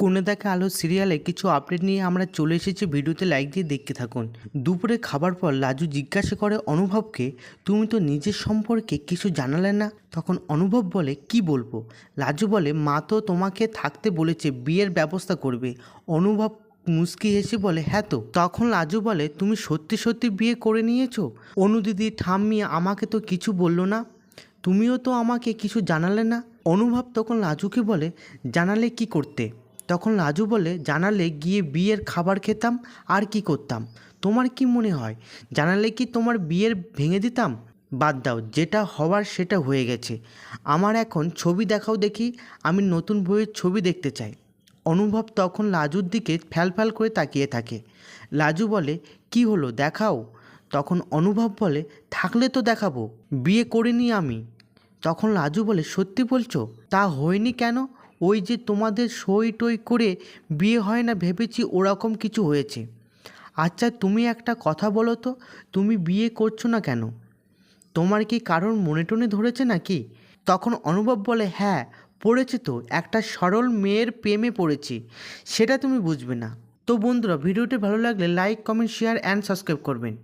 কোনে দেখা আলো সিরিয়ালে কিছু আপডেট নিয়ে আমরা চলে এসেছি ভিডিওতে লাইক দিয়ে দেখতে থাকুন। দুপুরে খাবার পর লাজু জিজ্ঞাসা করে অনুভবকে, তুমি তো নিজের সম্পর্কে কিছু জানালে না? তখন অনুভব বলে, কি বলব? লাজু বলে, মা তো তোমাকে থাকতে বলেছে, বিয়ের ব্যবস্থা করবে। অনুভব মুস্কি হেসে বলে হ্যাঁ তো। তখন লাজু বলে, তুমি সত্যি সত্যি বিয়ে করে নিয়েছো? অনুদিদি ঠাম্মি আমাকে তো কিছু বলল না। তুমিও তো আমাকে কিছু জানালে না? অনুভব তখন লাজুকে বলে, জানালে কি করতে? তখন লাজু বলে, জানালে গিয়ে বিয়ের খাবার খেতাম, আর কি করতাম? তোমার কি মনে হয়? জানালে কি তোমার বিয়ের ভেঙে দিতাম? বাদ দাও, যেটা হওয়ার সেটা হয়ে গেছে। আমার এখন ছবি দেখাও দেখি, আমি নতুন বইয়ের ছবি দেখতে চাই। অনুভব তখন লাজুর দিকে ফ্যালফ্যাল করে তাকিয়ে থাকে। লাজু বলে, কি হলো, দেখাও? তখন অনুভব বলে, থাকলে তো দেখাবো, বিয়ে করিনি আমি। তখন লাজু বলে, সত্যি বলছো? তা হয়নি কেন? ওই যে তোমাদের সই টই করে বিয়ে হয় না ভেবেছি ওরকম কিছু হয়েছে। আচ্ছা তুমি একটা কথা বলো তো, তুমি বিয়ে করছ না কেন? তোমার কি কারোর মনে টনে ধরেছে নাকি? তখন অনুভব বলে হ্যাঁ পড়েছে তো, একটা সরল মেয়ের প্রেমে পড়েছি, সেটা তুমি বুঝবে না। তো বন্ধুরা, ভিডিওটি ভালো লাগলে like comment share and subscribe করবেন।